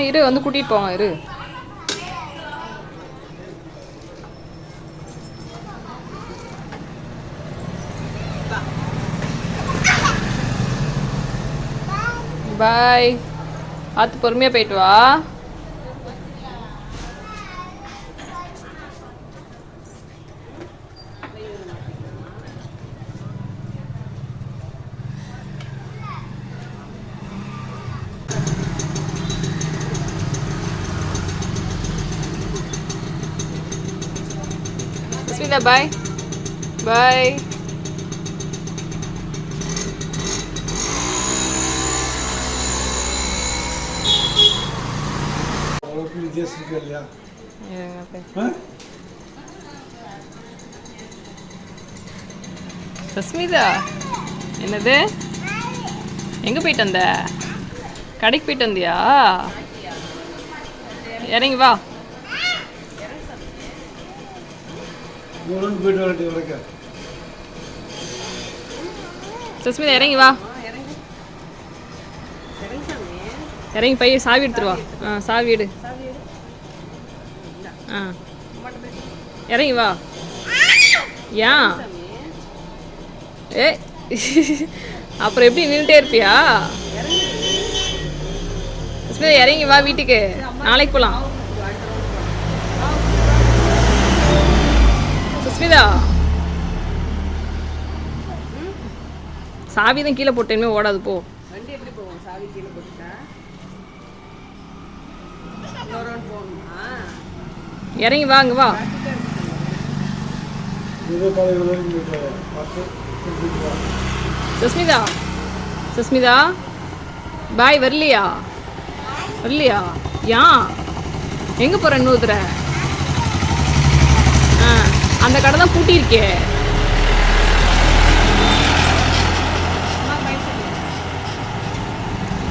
இரு வந்து கூட்டிகிட்டு போவான் இரு. பாய். பார்த்து பொறுமையாக போயிட்டு வா. ஸ்மிதா பாய் பாய்? சஸ்மிதா என்னது? எங்கே போயிட்டு வந்த? கடைக்கு போயிட்டு வந்தியா? இறங்கி வா. இவளும் போயிட்டு வரட்டும் இவளுக்கு சஸ்மிதா இறங்கி வா. இறங்கி. பைய சாவி எடுத்துரு வா. ஆ சாவி எடு. ஆ. இறங்கி வா. ஏன் ஏ. அப்புறம் எப்படி நின்றுட்டே இருப்பியா? சுஸ்மிதா இறங்கி வா வீட்டுக்கு. நாளைக்கு போகலாம் சுஸ்மிதா சாவி தான் கீழே போட்டேன்னு ஓடாது போ. வண்டி எப்படி போகும்? சாவி கீழே போட்டுட்டா? இறங்கி வா அங்கே வா. சுஸ்மிதா சுஸ்மிதா பாய் வரலையா? வரலையா? ஏன் எங்கே போகிற இன்னொருத்தர? அந்த கடை தான் பூட்டியிருக்கே.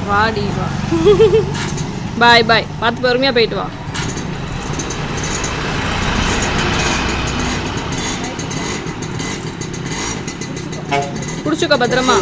வாடி வா. பாய் பாய் பார்த்து பொறுமையாக போயிட்டு வா. பிடிச்சிக்கோ பத்திரமா.